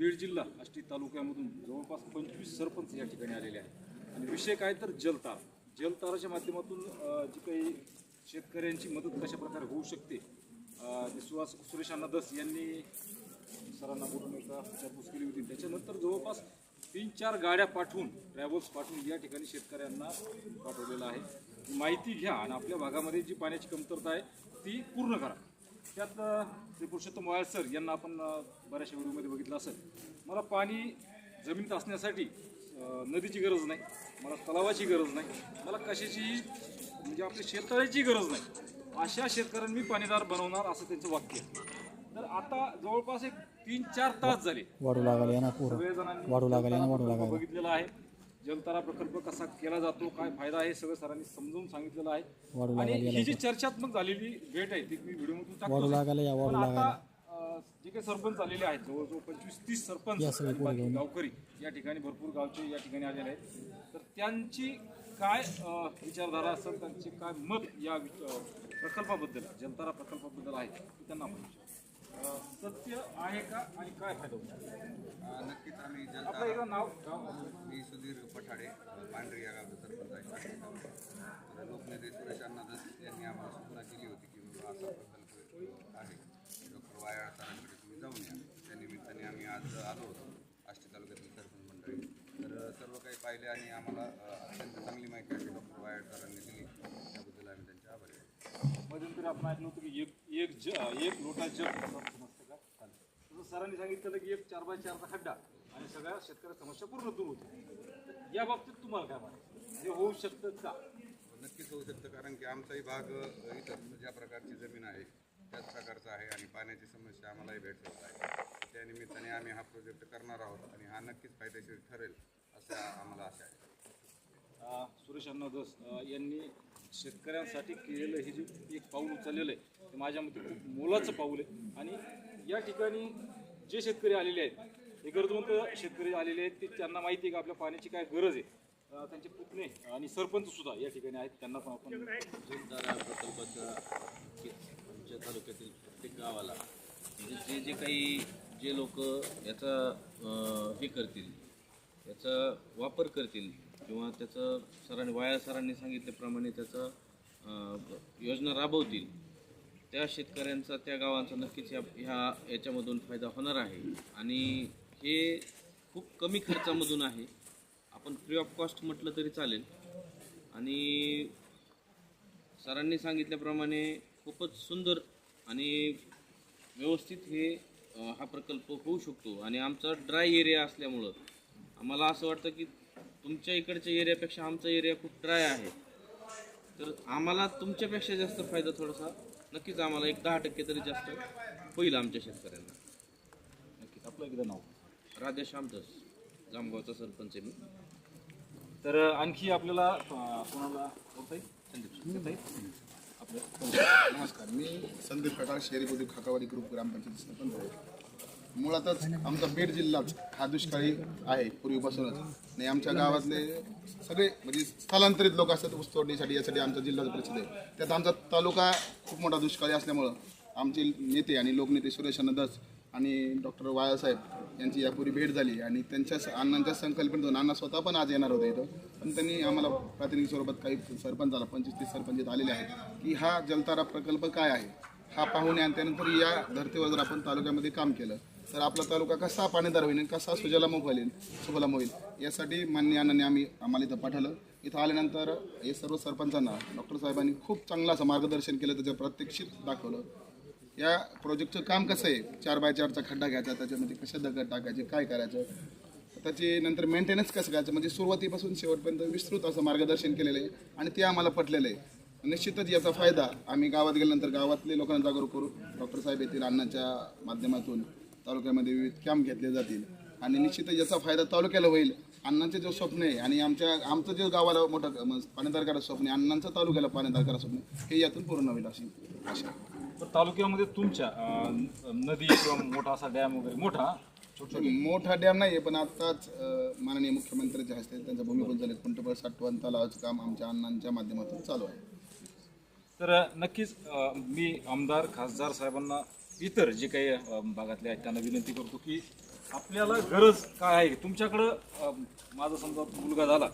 बीड जिल्हा आष्टी तालुक्यामधून जवळपास पंचवीस सरपंच या ठिकाणी आलेले आहेत. आणि विषय काय तर जलतार जलताराच्या माध्यमातून जी काही शेतकऱ्यांची मदत कशा प्रकारे होऊ शकते ते सुहास सुरेश अण्णा दस यांनी सरांना बोलून एकदा विचारपूस केली होती. त्याच्यानंतर जवळपास तीन चार गाड्या पाठवून ट्रॅव्हल्स पाठवून या ठिकाणी शेतकऱ्यांना पाठवलेलं आहे. माहिती घ्या आणि आपल्या भागामध्ये जी पाण्याची कमतरता आहे ती पूर्ण करा. त्यात श्री पुरुषोत्तम वायल सर यांना आपण बऱ्याचशा व्हिडिओमध्ये बघितलं असेल. मला पाणी जमिनीत असण्यासाठी नदीची गरज नाही. मला तलावाची गरज नाही. मला कशाची म्हणजे आपल्या शेततळ्याची गरज नाही. अशा शेतकऱ्यांनी मी पाणीदार बनवणार असं त्यांचं वाक्य आहे. तर आता जवळपास एक तीन चार तास झाले. वाढू लागले ना वाढू लागले ना जलतारा वाढू लागले. बघितलेला आहे. जलतारा प्रकल्प कसा केला जातो काय फायदा आहे सगळं सरांनी समजावून सांगितलेलं आहे. आणि ही जी चर्चात्मक झालेली भेट आहे ती मी व्हिडिओमधून टाकतो पण आता जे काही सरपंच आलेले आहेत जवळजवळ पंचवीस तीस सरपंच. गावकरी या ठिकाणी भरपूर गावचे या ठिकाणी आलेले आहेत. तर त्यांची काय विचारधारा असेल त्यांचे काय मत या प्रकल्पाबद्दल जलतारा प्रकल्पाबद्दल आहे ते त्यांना सत्य आहे का आणि काय फायदा होतो? आपलं नाव? मी सुधीर पठाडे पांढरी या गावचा सरपंच आहे. तर लोकनेते सुरेश अण्णा दस यांनी आम्हाला सूचना केली होती की बाबा असा प्रकल्प आहे. डॉक्टर वायाळ सरांकडे तुम्ही जाऊन या. त्या निमित्ताने आम्ही आज आलो होतो आष्टी तालुक्यातील सरपंच मंडळी. तर सर्व काही पाहिले आणि आम्हाला अत्यंत चांगली माहिती आहे डॉक्टर वायाळ सरांनी दिली. त्याबद्दल आम्ही त्यांचे आभारी आहे. मध्यंतरी आपण ऐकलं होतं की एक एक ज एक लोटा जग असं समजतं का? सरांनी सांगितलं की एक चार बाय चारचा खड्डा. आणि सगळ्या शेतकऱ्या समस्या पूर्ण दूर होती या बाबतीत तुम्हाला काय वाटतं हे होऊ शकतं का? नक्कीच होऊ शकतं कारण की आमचाही भाग इथं ज्या प्रकारची जमीन आहे त्याच प्रकारचा आहे आणि पाण्याची समस्या आम्हालाही भेटत आहे. त्या निमित्ताने आम्ही हा प्रोजेक्ट करणार आहोत आणि हा नक्कीच फायदेशीर ठरेल असं आम्हाला आशा आहे. सुरेश अण्णा दस यांनी शेतकऱ्यांसाठी केलेलं हे जे एक पाऊल उचललेलं आहे ते माझ्या मते खूप मोलाचं पाऊल आहे. आणि या ठिकाणी जे शेतकरी आलेले आहेत हे गरजवंत शेतकरी आलेले आहेत ते त्यांना माहिती आहे का आपल्या पाण्याची काय गरज आहे? त्यांचे पुतणे आणि सरपंच सुद्धा या ठिकाणी आहेत त्यांना पण आपण जलधारा प्रकल्पाच्या आमच्या तालुक्यातील प्रत्येक गावाला. म्हणजे जे जे काही जे लोक याचा अं, हे करतील याचा वापर करतील किंवा त्याचं सरांनी वाया सरांनी सांगितल्याप्रमाणे त्याचं अं, योजना राबवतील त्या शेतकऱ्यांचा त्या गावांचा नक्कीच या ह्या याच्यामधून फायदा होणार आहे. आणि हे खूप कमी खर्चामधून आहे. आपण फ्री ऑफ कॉस्ट म्हटलं तरी चालेल. आणि सरांनी सांगितल्याप्रमाणे खूपच सुंदर आणि व्यवस्थित हे हा प्रकल्प होऊ शकतो. आणि आमचा ड्राय एरिया असल्यामुळं आम्हाला असं वाटतं की तुमच्या इकडच्या एरियापेक्षा आमचा एरिया खूप ड्राय आहे. तर आम्हाला तुमच्यापेक्षा जास्त फायदा थोडासा नक्कीच आम्हाला एक दहा टक्के तरी जास्त होईल आमच्या शेतकऱ्यांना. नक्कीच. आपलं एकदा नाव. राधेश्याम दस जामगावचा सरपंच आहे मी. तर आणखी आपल्याला अं, कोणाला बोलता येईल? संदीप नमस्कार. मी संदीप खटाळ शहरी उद्योग खाकावाडी ग्रुप ग्रामपंचायत सरपंच आहे. मुळातच आमचा बीड जिल्हाच हा दुष्काळी आहे पूर्वीपासूनच आणि आमच्या गावातले सगळे म्हणजे स्थलांतरित लोक असतात ऊस तोडणीसाठी यासाठी आमचा जिल्हा प्रसिद्ध आहे. त्यात आमचा तालुका खूप मोठा दुष्काळी असल्यामुळं आमचे नेते आणि लोकनेते सुरेश दस आणि डॉक्टर वायासाहेब यांची यापूर्वी भेट झाली आणि त्यांच्या अण्णांच्या संकल्पनेतून अण्णा स्वतः पण आज येणार होते इथं. पण त्यांनी आम्हाला प्रातिनिधिक स्वरूपात काही सरपंचाला पंचवीस तीस सरपंच आलेले आहेत की हा जलतारा प्रकल्प काय आहे? हा पाहून आणि त्यानंतर या धर्तीवर जर आपण तालुक्यामध्ये काम केलं. तर आपला तालुका कसा पाणीदार होईल कसा सुजलाम होईल सुफलाम होईल यासाठी मान्य अण्णांनी आम्ही आम्हाला इथं पाठवलं. इथं आल्यानंतर हे सर्व सरपंचांना डॉक्टर साहेबांनी खूप चांगलं असं मार्गदर्शन केलं त्याचं प्रत्यक्षित दाखवलं. या प्रोजेक्टचं काम कसं आहे? चार बाय चारचा खड्डा घ्यायचा त्याच्यामध्ये कशा दगड टाकायचे काय करायचं? त्याचे नंतर मेंटेनन्स कसं करायचं? म्हणजे सुरुवातीपासून शेवटपर्यंत विस्तृत असं मार्गदर्शन केलेलं आहे आणि ते आम्हाला पटलेलं आहे. निश्चितच याचा फायदा आम्ही गावात गेल्यानंतर गावातले लोकांना जागरूक करू. डॉक्टर साहेब येथील अन्नाच्या माध्यमातून तालुक्यामध्ये विविध कॅम्प घेतले जातील. आणि निश्चितच याचा फायदा तालुक्याला होईल. अण्णांचे जो स्वप्न आहे आणि आमच्या आमचं जे गावाला मोठं म- पाणीदार स्वप्न आहे अण्णांचं तालुक्याला पाणीदार स्वप्न हे यातून पूर्ण होईल अशी आशा तालुक्यामध्ये तुमच्या अं, नदी किंवा मोठा असा डॅम वगैरे मोठा छोटा मोठा डॅम नाही आहे पण आत्ताच अ, माननीय मुख्यमंत्र्यांच्या हस्ते त्यांचा भूमिपूजन झाले. कुंटबळ साठवण तलावाचं काम आमच्या अण्णांच्या माध्यमातून चालू आहे. तर नक्कीच अ, मी आमदार खासदार साहेबांना इतर जे काही अ, भागातले आहेत त्यांना विनंती करतो की आपल्याला गरज काय आहे? तुमच्याकडं अ, माझा समजा मुलगा झाला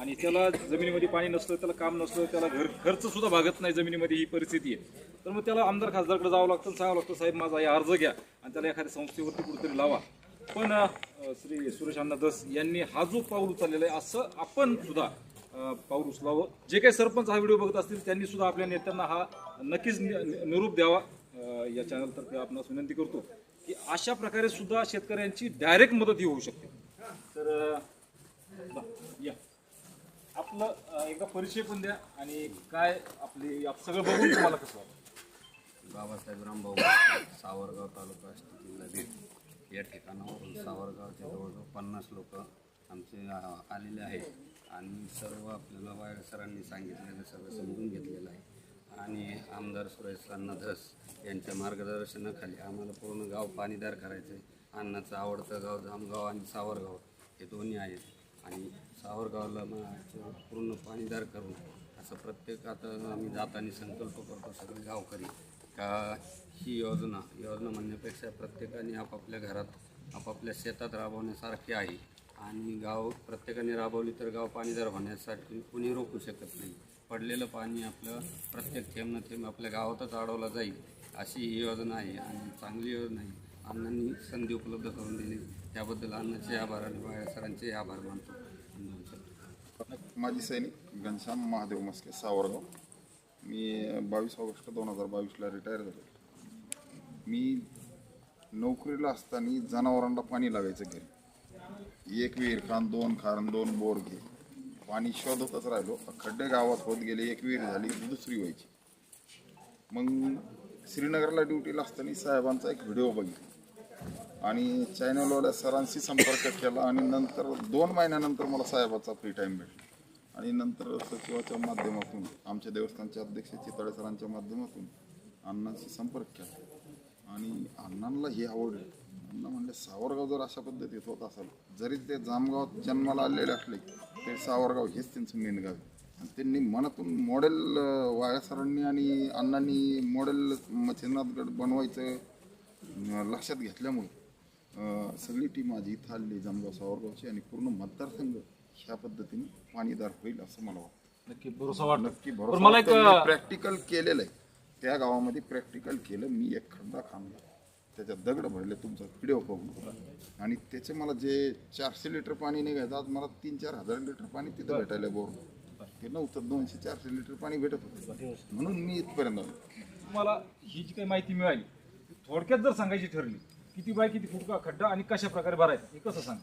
आणि त्याला जमिनीमध्ये पाणी नसलं त्याला काम नसलं त्याला घर खर्च सुद्धा भागत नाही जमिनीमध्ये ही परिस्थिती आहे. तर मग त्याला आमदार खासदारकडे जावं लागतं सांगावं लागतं साहेब माझा हे अर्ज घ्या आणि त्याला एखाद्या संस्थेवरती कुठेतरी लावा. पण श्री सुरेश अण्णा दस यांनी हा जो पाऊल उचललेला आहे असं आपण सुद्धा पाऊल उचलावं. जे काही सरपंच हा व्हिडिओ बघत असतील त्यांनी सुद्धा आपल्या नेत्यांना हा नक्कीच निरूप द्यावा. या चॅनलतर्फे आपणास विनंती करतो की अशा प्रकारे सुद्धा शेतकऱ्यांची डायरेक्ट मदत ही होऊ शकते. तर आपलं अ, एकदा परिचय पण द्या आणि काय आपले आप सगळं बघून तुम्हाला कसं वाटतं? बाबासाहेब रामभाऊ सावरगाव तालुका आष्टी जिल्हा बीड या ठिकाणावरून सावरगावचे जवळजवळ पन्नास लोक आमचे आ- आलेले आहेत. आणि सर्व आपल्याला वायर सरांनी सांगितलेलं सगळं समजून घेतलेलं आहे. आणि आमदार सुरेश अण्णा धस यांच्या मार्गदर्शनाखाली आम्हाला पूर्ण गाव पाणीदार करायचं आहे अण्णाचं आवडतं गाव जामगाव आणि सावरगाव हे दोन्ही आहेत. आणि सावरगावला मग पूर्ण पाणीदार करू असं प्रत्येक आता आम्ही जाताना संकल्प करतो सगळे गावकरी का ही योजना योजना म्हणण्यापेक्षा प्रत्येकाने आपापल्या घरात आपापल्या शेतात राबवण्यासारखी आहे. आणि गाव प्रत्येकाने राबवली तर गाव पाणीदार होण्यासाठी कुणी रोखू शकत नाही. पडलेलं पाणी आपलं प्रत्येक थेंब न थेंब आपल्या गावातच अडवला जाईल अशी ही योजना आहे आणि चांगली योजना आहे. अण्णांनी संधी उपलब्ध करून दिली. त्याबद्दल अण्णाचे आभार आणि बाळा सरांचे आभार मानतो. माजी सैनिक घनश्याम महादेव मस्के सावरगाव. मी बावीस ऑगस्ट दोन हजार बावीसला रिटायर झालो. मी नोकरीला असताना जनावरांना पाणी लागायचं घरी. एक विहीर खान दोन खान दोन बोर घे. पाणी शोधतच राहिलो. खड्डे गावात होत गेले एक विहीर झाली दुसरी व्हायची. मग श्रीनगरला ड्युटीला असताना साहेबांचा एक व्हिडिओ बघितला. आणि चॅनलवाल्या सरांशी संपर्क केला आणि नंतर दोन महिन्यानंतर मला साहेबाचा फ्री टाईम भेटला. आणि नंतर सचिवाच्या माध्यमातून आमच्या देवस्थानचे अध्यक्ष चितळे सरांच्या माध्यमातून अण्णांशी संपर्क केला. आणि अण्णांना ही आवडलं. अण्णा म्हणजे सावरगाव जर अशा पद्धतीत होत असेल जरी ते जामगावात जन्माला आलेले असले तरी सावरगाव हेच त्यांचं मेन गाव आणि त्यांनी मनातून मॉडेल वाया सरांनी आणि अण्णांनी मॉडेल मच्छिंद्रनाथगड बनवायचं लक्षात घेतल्यामुळे सगळी टीम माझी इथं आली जामगाव सावरगावची आणि पूर्ण मतदारसंघ ह्या पद्धतीने पाणीदार होईल असं मला वाटतं. नक्की भरोसा वाटतो. नक्की बरं, मला एक प्रॅक्टिकल केलेलं आहे. त्या गावामध्ये प्रॅक्टिकल केलं मी एक खड्डा खांबला. त्याच्यात दगड भरले तुमचा व्हिडिओ बघून. आणि त्याचे मला जे चारशे लिटर पाणी निघायचं आज मला तीन चार हजार लिटर पाणी तिथं भेटायला बोर. ते नव्हतं दोनशे चारशे लिटर पाणी भेटत होतं. म्हणून मी इथपर्यंत आलो. तुम्हाला ही जी काही माहिती मिळाली ती थोडक्यात जर सांगायची ठरली किती बाय किती फुट का खड्डा आणि कशा प्रकारे भरायचं हे कसं सांग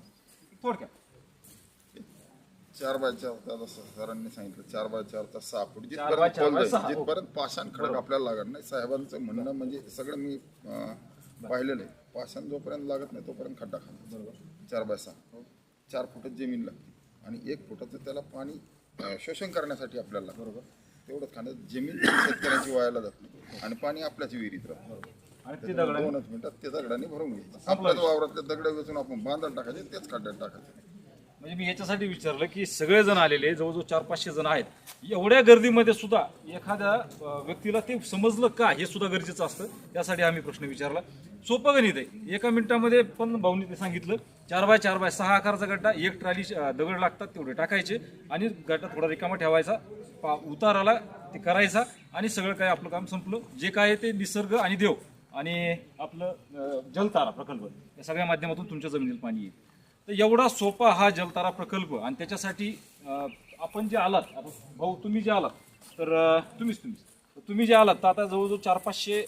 थोडक्यात. चार बाय चार जसं सरांनी सांगितलं. चार बाय चारचा सहा फूट. चार बाय जिथपर्यंत चार खोल बाय जाईल, सहा. जिथपर्यंत पाषाण खडक आपल्याला लागत नाही साहेबांचं म्हणणं म्हणजे सगळं मी अं, पाहिलेलं आहे. पाषाण जोपर्यंत लागत नाही तोपर्यंत खड्डा बरोबर. चार बाय सहा. चार फुटच जमीन लागते. आणि एक फुटाचं त्याला पाणी अं, शोषण करण्यासाठी आपल्याला बरोबर. तेवढंच खाण्यात जमीन शेतकऱ्याची वायाला जात नाही. आणि पाणी आपल्याच विहिरीत राहतं. आणि ते दगड दोनच मिनिटात ते दगडाने भरून घ्यायचं. आपल्याच वावरातले दगड वेचून आपण बांधायला टाकायचे तेच खड्ड्यात टाकायचे. म्हणजे मी याच्यासाठी विचारलं की सगळेजण आलेले जवळजवळ चार पाचशे जण आहेत. एवढ्या गर्दीमध्ये सुद्धा एखाद्या व्यक्तीला ते समजलं का हे सुद्धा गरजेचं असतं? त्यासाठी आम्ही प्रश्न विचारला. सोपं गणित आहे. एका मिनिटामध्ये पण भाऊनी ते सांगितलं. चार बाय चार बाय सहा आकाराचा गड्डा एक ट्राली दगड लागतात तेवढे टाकायचे आणि गड्डा थोडा रिकामा ठेवायचा पा उताराला ते करायचा आणि सगळं काय आपलं काम संपलं. जे काय आहे ते निसर्ग आणि देव आणि आपलं जलतारा प्रकल्प या सगळ्या माध्यमातून तुमच्या जमिनीला पाणी येईल. तर एवढा सोपा हा जलतारा प्रकल्प आणि त्याच्यासाठी आपण जे आलात आता भाऊ तुम्ही जे आलात तर तुम्हीच तुम्हीच. तुम्ही जे आलात तर आता जवळजवळ चार पाचशे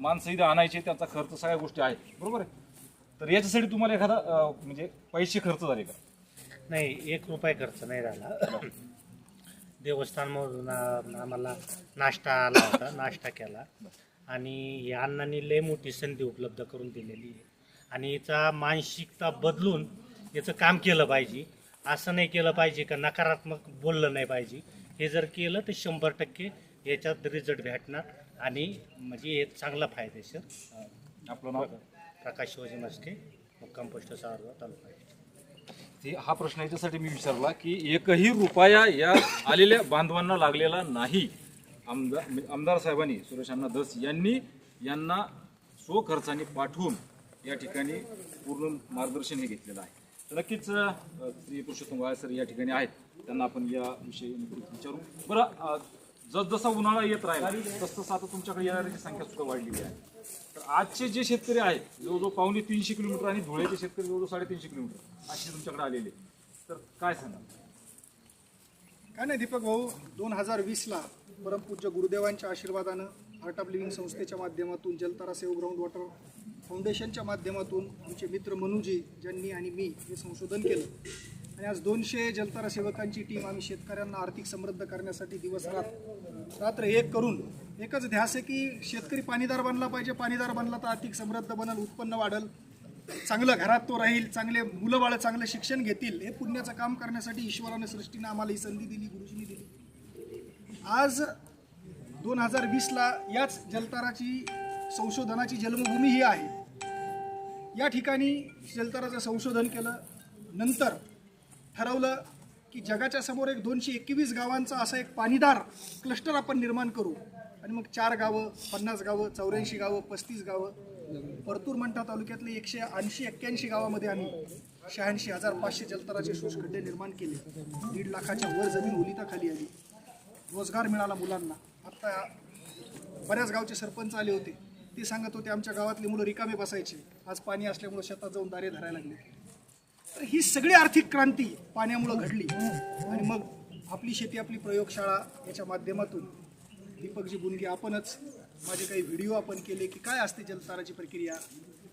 माणसं इथे आणायचे त्यांचा खर्च सगळ्या गोष्टी आहेत. बरोबर आहे? तर याच्यासाठी तुम्हाला एखादा म्हणजे पैसे खर्च झाले का? नाही एक रुपये खर्च नाही झाला. देवस्थानमधून आम्हाला नाश्ता आला होता नाश्ता केला. आणि या अण्णांनी लय मोठी संधी उपलब्ध करून दिलेली आहे. आणि याचा मानसिकता बदलून याचं काम केलं पाहिजे. असं नाही केलं पाहिजे का नकारात्मक बोललं नाही पाहिजे. हे जर केलं तर शंभर टक्के याच्यात रिझल्ट भेटणार आणि म्हणजे हे चांगला फायदेशीर आपलं नाव? प्रकाश शिवाजी मस्के मुक्काम पोस्ट सावरगाव तालुका. ते हा प्रश्न याच्यासाठी मी विचारला की एकही रुपया या आलेल्या बांधवांना लागलेला नाही. आमदार आमदार साहेबांनी सुरेश अण्णा धस यांनी यांना स्वखर्चाने पाठवून या ठिकाणी पूर्ण मार्गदर्शन हे घेतलेलं आहे. नक्कीच अ, श्री पुरुषोत्तम वाळे सर या ठिकाणी आहेत. त्यांना आपण या विषयी विचारू. बरं जसजसा उन्हाळा येत राहिला तसतसं आता तुमच्याकडे येणाऱ्याची संख्या सुद्धा वाढलेली आहे. तर आजचे जे शेतकरी आहेत जवळजवळ पावणे तीनशे किलोमीटर आणि धुळ्याचे शेतकरी जवळजवळ साडेतीनशे किलोमीटर असे तुमच्याकडे आलेले तर काय सांगा काय नाही दीपक भाऊ दोन हजार वीसला परमपूज्य गुरुदेवांच्या आशीर्वादानं आर्ट ऑफ लिव्हिंग संस्थेच्या माध्यमातून जलतारा सेव ग्राउंड वॉटर फाउंडेशनच्या माध्यमातून आमचे मित्र मनुजी ज्यांनी आणि मी हे संशोधन केलं. आणि आज दोनशे जलतारा सेवकांची टीम आम्ही शेतकऱ्यांना आर्थिक समृद्ध करण्यासाठी दिवस रात्र रात्र एक करून एकच ध्यास आहे की शेतकरी पाणीदार बनला पाहिजे. पाणीदार बनला तर आर्थिक समृद्ध बनल उत्पन्न वाढल. चांगलं घरात तो राहील चांगले मुलं बाळं चांगलं शिक्षण घेतील. हे पुण्याचं काम करण्यासाठी ईश्वराने सृष्टीने आम्हाला ही संधी दिली गुरुजींनी दिली. आज दोन हजार वीसला याच जलताराची संशोधनाची जन्मभूमी ही आहे. या ठिकाणी जलतराचं संशोधन केलं. नंतर ठरवलं की जगाच्या समोर एक दोनशे एकवीस गावांचा असा एक पाणीदार क्लस्टर आपण निर्माण करू. आणि मग चार गावं पन्नास गावं चौऱ्याऐंशी गावं पस्तीस गावं. परतूर मंठा तालुक्यातले एकशे ऐंशी एक्क्याऐंशी गावामध्ये आम्ही शहाऐंशी हजार पाचशे जलतराचे शोषखड्डे निर्माण केले. दीड लाखाच्या वर जमीन ओलिताखाली आली. रोजगार मिळाला मुलांना. आत्ता बऱ्याच गावचे सरपंच आले होते. ते सांगत होते आमच्या गावातली मुलं रिकामे बसायचे. आज पाणी असल्यामुळे शेतात जाऊन दारे धरायला लागले. तर ही सगळी आर्थिक क्रांती पाण्यामुळं घडली. आणि मग आपली शेती आपली प्रयोगशाळा याच्या माध्यमातून दीपकजी बुनगे आपणच माझे काही व्हिडिओ आपण केले की काय असते जलताराची प्रक्रिया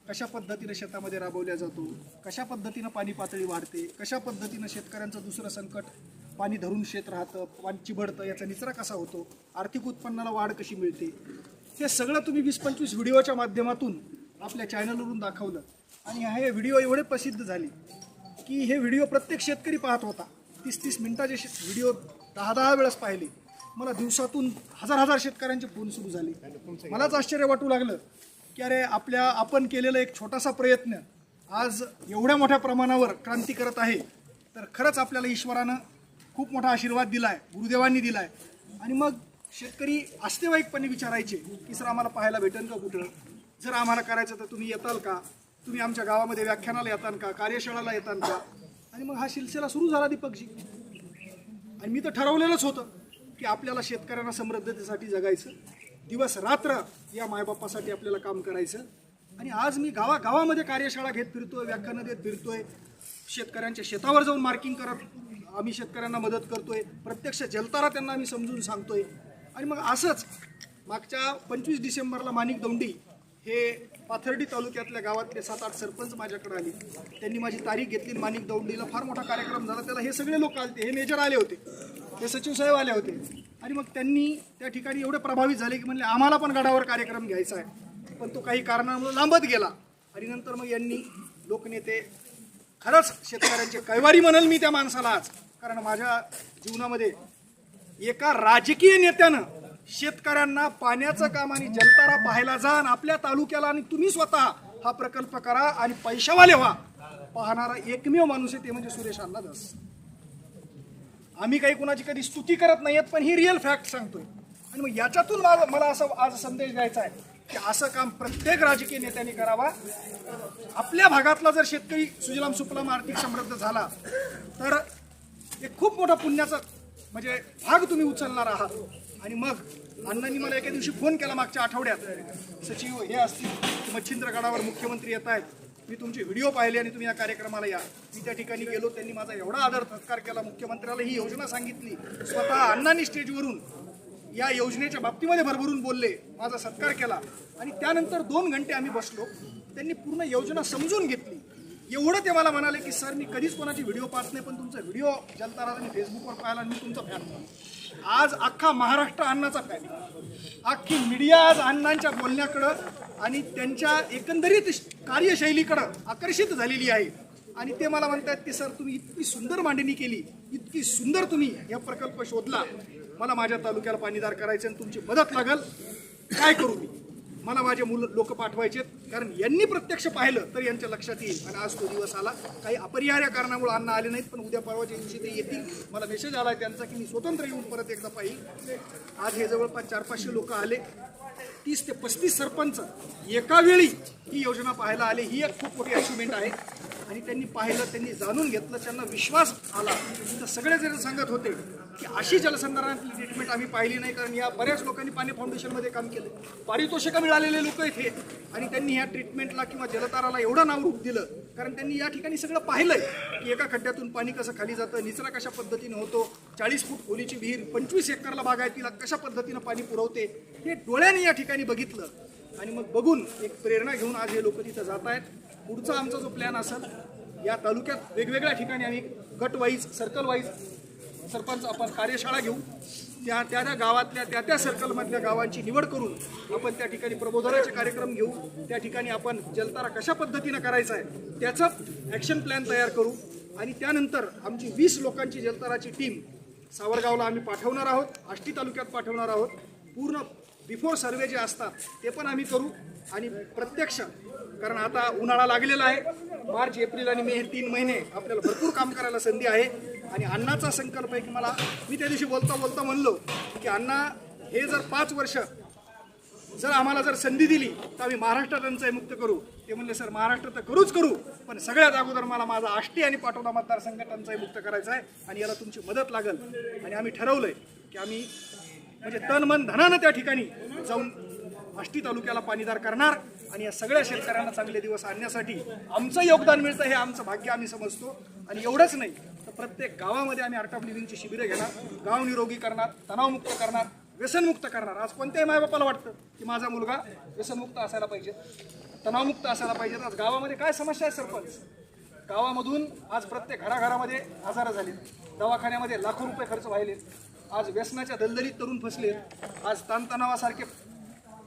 कशा पद्धतीनं शेतामध्ये राबवल्या जातो कशा पद्धतीनं पाणी पातळी वाढते कशा पद्धतीनं शेतकऱ्यांचं दुसरं संकट पाणी धरून शेत राहतं पाणी चिबडतं याचा निचरा कसा होतो आर्थिक उत्पन्नाला वाढ कशी मिळते हे सगळं तुम्ही वीस पंचवीस व्हिडिओच्या माध्यमातून आपल्या चॅनलवरून दाखवलं. आणि हे व्हिडिओ एवढे प्रसिद्ध झाले की हे व्हिडिओ प्रत्येक शेतकरी पाहत होता. तीस तीस मिनिटाचे व्हिडिओ दहा दहा वेळेस पाहिले. मला दिवसातून हजार हजार शेतकऱ्यांचे फोन सुरू झाले. मलाच आश्चर्य वाटू लागलं की अरे आपल्या आपण केलेला एक छोटासा प्रयत्न आज एवढ्या मोठ्या प्रमाणावर क्रांती करत आहे. तर खरंच आपल्याला ईश्वरानं खूप मोठा आशीर्वाद दिला आहे गुरुदेवांनी दिला आहे आणि मग शेतकरी आस्तेवाईकपणे विचारायचे की सर आम्हाला पाहायला भेटेल का कुठं? जर आम्हाला करायचं तर तुम्ही येताल का? तुम्ही आमच्या गावामध्ये व्याख्यानाला येताल का? कार्यशाळाला येताल का? आणि मग हा सिलसिला सुरू झाला दीपकजी. आणि मी तर ठरवलेलंच होतं की आपल्याला शेतकऱ्यांना समृद्धतेसाठी जगायचं. दिवस रात्र या मायबापासाठी आपल्याला काम करायचं. आणि आज मी गावागावामध्ये कार्यशाळा घेत फिरतोय व्याख्यानं देत फिरतोय. शेतकऱ्यांच्या शेतावर जाऊन मार्किंग करत आम्ही शेतकऱ्यांना मदत करतोय. प्रत्यक्ष जलतारा त्यांना आम्ही समजून सांगतोय. आणि मग असंच मागच्या पंचवीस डिसेंबरला माणिक दोंडी हे पाथर्डी तालुक्यातल्या गावातले सात आठ सरपंच माझ्याकडे आले. त्यांनी माझी तारीख घेतली माणिक दौंडीला फार मोठा कार्यक्रम झाला. त्याला हे सगळे लोक आले हे मेजर आले होते. हे सचिव साहेब आले होते. आणि मग त्यांनी त्या ठिकाणी एवढे प्रभावित झाले की म्हणले आम्हाला पण गडावर कार्यक्रम घ्यायचा आहे. पण तो काही कारणामुळे लांबत गेला. आणि नंतर मग यांनी लोकनेते खरंच शेतकऱ्यांचे कैवारी म्हणाल मी त्या माणसाला आज. कारण माझ्या जीवनामध्ये एका राजकीय नेत्यानं शेतकऱ्यांना पाण्याचं काम आणि जलतारा पाहायला जा आणि आपल्या तालुक्याला आणि तुम्ही स्वतः हा प्रकल्प करा आणि पैशावाले व्हा. पाहणारा एकमेव माणूस आहे ते म्हणजे सुरेश अण्णा दास आम्ही काही कुणाची कधी स्तुती करत नाहीयेत पण ही रिअल फॅक्ट सांगतोय. आणि मग याच्यातून मला मला असं आज संदेश द्यायचा आहे की असं काम प्रत्येक राजकीय नेत्यांनी करावा. आपल्या भागातला जर शेतकरी सुजलाम सुफलाम आर्थिक समृद्ध झाला तर एक खूप मोठा पुण्याचा म्हणजे भाग तुम्ही उचलणार आहात. आणि मग अण्णांनी मला एका दिवशी फोन केला मागच्या आठवड्यात. सचिव हे असतील. मच्छिंद्रगडावर मुख्यमंत्री येत आहेत. मी तुमचे व्हिडिओ पाहिले आणि तुम्ही या कार्यक्रमाला या. मी त्या ठिकाणी गेलो. त्यांनी माझा एवढा आदर सत्कार केला. मुख्यमंत्र्याला ही योजना सांगितली. स्वतः अण्णांनी स्टेजवरून या योजनेच्या बाबतीमध्ये भरभरून बोलले. माझा सत्कार केला. आणि त्यानंतर दोन घंटे आम्ही बसलो. त्यांनी पूर्ण योजना समजून घेतली. एवढं ते मला म्हणाले की सर मी कधीच कोणाची व्हिडिओ पाहत नाही पण तुमचा व्हिडिओ जलतारा मी फेसबुकवर पाहिला आणि मी तुमचा फॅन आज अख्खा महाराष्ट्र अण्णाचा फॅन अख्खी मीडिया आज अण्णांच्या बोलण्याकडं आणि त्यांच्या एकंदरीत कार्यशैलीकडं आकर्षित झालेली आहे. आणि ते मला म्हणतात की सर तुम्ही इतकी सुंदर मांडणी केली इतकी सुंदर तुम्ही हे प्रकल्प शोधला. मला माझ्या तालुक्याला पाणीदार करायचं आणि तुमची मदत लागल. काय करू मी? मला माझे मुलं लोक पाठवायचे कारण यांनी प्रत्यक्ष पाहिलं तर यांच्या लक्षात येईल. आणि आज तो दिवस आला. काही अपरिहार्य कारणामुळे अन्न आले नाहीत पण उद्या परवाच्या दिवशी ते येतील मला मेसेज आला त्यांचा की मी स्वतंत्र येऊन परत एकदा पाहिजे आज हे जवळपास चार पाचशे लोक आले. तीस ते पस्तीस सरपंच एका वेळी ही योजना पाहायला आले. ही एक खूप मोठी अचिव्हमेंट आहे. आणि त्यांनी पाहिलं त्यांनी जाणून घेतलं त्यांना विश्वास आला. तर सगळे जण सांगत होते की अशी जलसंधारणातली ट्रीटमेंट आम्ही पाहिली नाही कारण या बऱ्याच लोकांनी पाणी फाउंडेशनमध्ये काम केलं. पारितोषिकं मिळालेले लोक इथे. आणि त्यांनी ह्या ट्रीटमेंटला किंवा जलताराला एवढं नाव रूप दिलं कारण त्यांनी या ठिकाणी सगळं पाहिलंय की एका खड्ड्यातून पाणी कसं खाली जातं निचरा कशा पद्धतीने होतो चाळीस फूट खोलीची विहीर पंचवीस एकरला बाग आहे तिला कशा पद्धतीनं पाणी पुरवते हे डोळ्याने या ठिकाणी बघितलं. आणि मग बघून एक प्रेरणा घेऊन आज हे लोक तिथं जात आहेत. पुढचा आमचा जो प्लॅन असेल या तालुक्यात वेगवेगळ्या ठिकाणी आम्ही गट वाईज सर्कल वाईज सरपंच आपण कार्यशाळा घेऊ. त्या त्या त्या गावातल्या त्या त्या सर्कलमधल्या गावांची निवड करून आपण त्या ठिकाणी प्रबोधनाचे कार्यक्रम घेऊ. त्या ठिकाणी आपण जलतारा कशा पद्धतीनं करायचा आहे त्याचं ॲक्शन प्लॅन तयार करू. आणि त्यानंतर आमची वीस लोकांची जलताराची टीम सावरगावला आम्ही पाठवणार आहोत आष्टी तालुक्यात पाठवणार आहोत. पूर्ण बिफोर सर्वे जे असतात ते पण आम्ही करू. आणि प्रत्यक्ष कारण आता उन्हाळा लागलेला आहे मार्च एप्रिल आणि मे हे तीन महिने आपल्याला भरपूर काम करायला संधी आहे. आणि अण्णाचा संकल्प आहे की मला मी त्या दिवशी बोलता बोलता म्हणलो की अण्णा हे जर पाच वर्ष जर आम्हाला जर संधी दिली तर आम्ही महाराष्ट्र टंचाई मुक्त करू. ते म्हणले सर महाराष्ट्र तर करूच करू पण सगळ्यात अगोदर मला माझा आष्टी आणि पाटोदा मतदारसंघ टंचाई मुक्त करायचा आहे आणि याला तुमची मदत लागल. आणि आम्ही ठरवलंय की आम्ही म्हणजे तन मन धनानं त्या ठिकाणी जाऊन आष्टी तालुक्याला पाणीदार करणार आणि या सगळ्या शेतकऱ्यांना चांगले दिवस आणण्यासाठी आमचं योगदान मिळतं हे आमचं भाग्य आम्ही समजतो. आणि एवढंच नाही तर प्रत्येक गावामध्ये आम्ही आर्ट ऑफ लिव्हिंगची शिबिरं घेणार गाव निरोगी करणार तणावमुक्त करणार व्यसनमुक्त करणार. आज कोणत्याही मायबापाला वाटतं की माझा मुलगा व्यसनमुक्त असायला पाहिजे तणावमुक्त असायला पाहिजे आज गावामध्ये काय समस्या आहे सरपंच? गावामधून आज प्रत्येक घराघरामध्ये आजार झाले दवाखान्यामध्ये लाखो रुपये खर्च व्हायले आज व्यसनाच्या दलदलीत तरुण फसले आज ताणतणावासारखे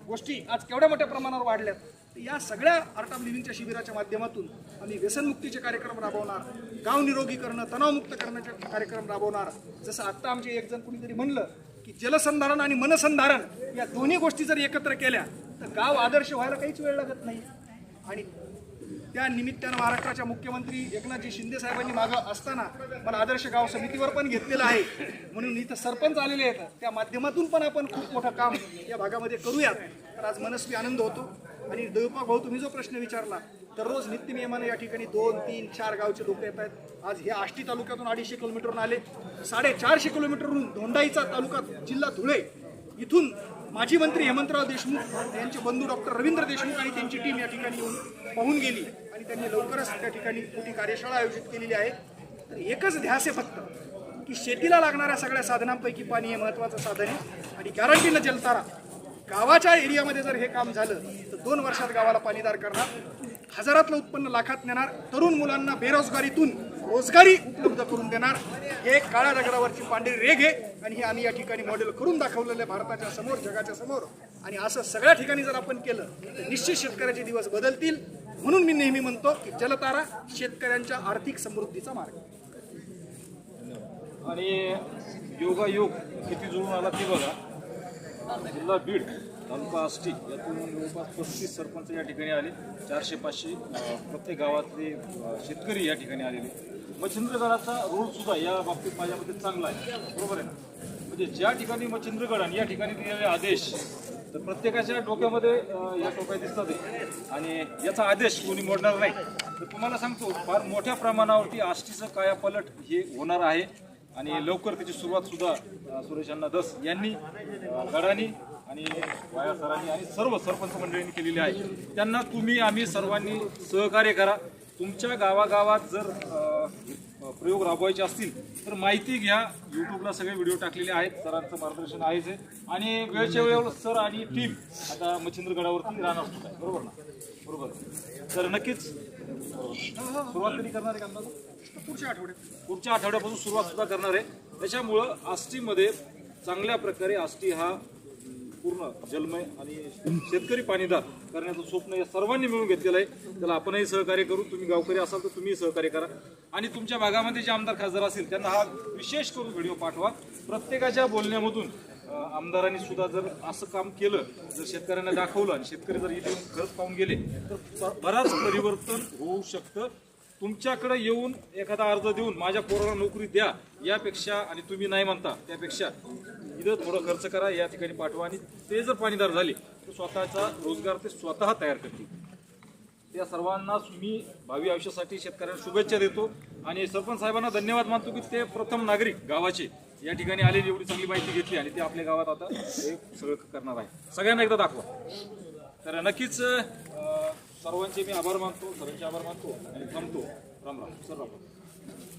गोष्टी आज केवढ्या मोठ्या प्रमाणावर वाढल्यात. या सगळ्या आर्ट ऑफ लिव्हिंगच्या शिबिराच्या माध्यमातून आम्ही व्यसनमुक्तीचे कार्यक्रम राबवणार गाव निरोगी करणं तणावमुक्त करण्याचे कार्यक्रम राबवणार. जसं आत्ता आमचे एक जण कुणीतरी म्हणलं की जलसंधारण आणि मनसंधारण या दोन्ही गोष्टी जर एकत्र केल्या तर गाव आदर्श व्हायला काहीच वेळ लागत नाही. आणि त्या निमित्तानं महाराष्ट्राच्या मुख्यमंत्री एकनाथजी शिंदे साहेबांनी मागं असताना मला आदर्श गाव समितीवर पण घेतलेलं आहे. म्हणून इथं सरपंच आलेले आहेत. त्या माध्यमातून पण आपण खूप मोठं काम या भागामध्ये करूयात. तर आज मनस्वी आनंद होतो. आणि देवपा भाऊ तुम्ही जो प्रश्न विचारला तर रोज नित्यनियमानं या ठिकाणी दोन तीन चार गावचे लोक येत आहेत. आज हे आष्टी तालुक्यातून अडीचशे किलोमीटरवरून आले. साडेचारशे किलोमीटरवरून धोंडाईचा तालुका जिल्हा धुळे. इथून माजी मंत्री हेमंतराव देशमुख यांचे बंधू डॉक्टर रवींद्र देशमुख आणि त्यांची टीम या ठिकाणी येऊन पाहून गेली. आणि त्यांनी लवकरच त्या ठिकाणी मोठी कार्यशाळा आयोजित केलेली आहे. तर एकच ध्यास आहे फक्त की शेतीला लागणाऱ्या सगळ्या साधनांपैकी पाणी हे महत्त्वाचं साधन आहे. आणि गॅरंटीनं जलतारा गावाच्या एरियामध्ये जर हे काम झालं तर दोन वर्षात गावाला पाणीदार करणार. हजारातलं उत्पन्न लाखात नेणार. तरुण मुलांना बेरोजगारीतून रोजगारी उपलब्ध करून देणार. हे एक काळ्या दगडावरची पांढरी रेघ आहे आणि हे आम्ही या ठिकाणी मॉडेल करून दाखवलेलं आहे भारताच्या समोर जगाच्या समोर. आणि असं सगळ्या ठिकाणी जर आपण केलं तर निश्चित शेतकऱ्याचे दिवस बदलतील. म्हणून मी नेहमी म्हणतो की जलतारा शेतकऱ्यांच्या आर्थिक समृद्धीचा मार्ग आणि योगायोग किती जुळून आला ती बघा. जिल्हा बीड तालुका आष्टी यातून जवळपास पस्तीस सरपंच या ठिकाणी आले. चारशे पाचशे प्रत्येक गावातले शेतकरी या ठिकाणी आलेले. मच्छिंद्रगडाचा रोड सुद्धा या बाबतीत माझ्यामध्ये चांगला आहे. बरोबर आहे ना? म्हणजे ज्या ठिकाणी मच्छिंद्रगड आणि या ठिकाणी दिलेले आदेश तर प्रत्येकाच्या डोक्यामध्ये या टोप्या दिसतात. आणि याचा आदेश कोणी मोडणार नाही. तर तुम्हाला सांगतो फार मोठ्या प्रमाणावरती आष्टीचं कायापलट हे होणार आहे. आणि लवकर त्याची सुरुवात सुद्धा सुरेश अण्णा दस यांनी गडानी आणि वाया सरांनी आणि सर्व सरपंच मंडळींनी केलेली आहे. त्यांना तुम्ही आम्ही सर्वांनी सहकार्य करा. तुमच्या गावागावात जर प्रयोग राबवायचे असतील तर माहिती घ्या. यूट्यूबला सगळे व्हिडिओ टाकलेले आहेत. सरांचं मार्गदर्शन आहेच आहे आणि वेळच्या वेळेवर सर आणि टीम आता मच्छिंद्रगडावरती राहणार सुद्धा आहे बरोबर ना? बरोबर. तर नक्कीच सुरुवात कधी करणार आहे का पुढच्या आठवड्यात. पुढच्या आठवड्यापासून सुरुवात सुद्धा करणार आहे. त्याच्यामुळं आष्टीमध्ये चांगल्या प्रकारे आष्टी हा पूर्ण जलमय आणि शेतकरी पाणीदार करण्याचं स्वप्न या सर्वांनी मिळून घेतलेलं आहे. त्याला आपणही सहकार्य करू. तुम्ही गावकरी असाल तर तुम्ही सहकार्य करा. आणि तुमच्या भागामध्ये जे आमदार खासदार असतील त्यांना हा विशेष करून व्हिडिओ पाठवा. प्रत्येकाच्या बोलण्यामधून आमदारांनी सुद्धा जर असं काम केलं जर शेतकऱ्यांना दाखवलं आणि शेतकरी जर इथे खरंच पाहून गेले तर बराच परिवर्तन होऊ शकतं. तुमच्याकडे येऊन एखादा अर्ज देऊन माझ्या पोराला नोकरी द्या यापेक्षा आणि तुम्ही नाही म्हणता त्यापेक्षा इथं थोडं खर्च करा या ठिकाणी पाठवा. आणि ते जर पाणीदार झाले तर स्वतःचा रोजगार ते स्वतः तयार करतील. त्या सर्वांना मी भावी आयुष्यासाठी शेतकऱ्यांना शुभेच्छा देतो. आणि सरपंच साहेबांना धन्यवाद मानतो की ते प्रथम नागरिक गावाचे या ठिकाणी आले एवढी चांगली माहिती घेतली आणि ते आपल्या गावात आता हे सगळं करणार आहे सगळ्यांना एकदा दाखवा. तर नक्कीच सर्वांचे मी आभार मानतो सर्वांचे आभार मानतो आणि थांबतो. राम राम. सर राम राम.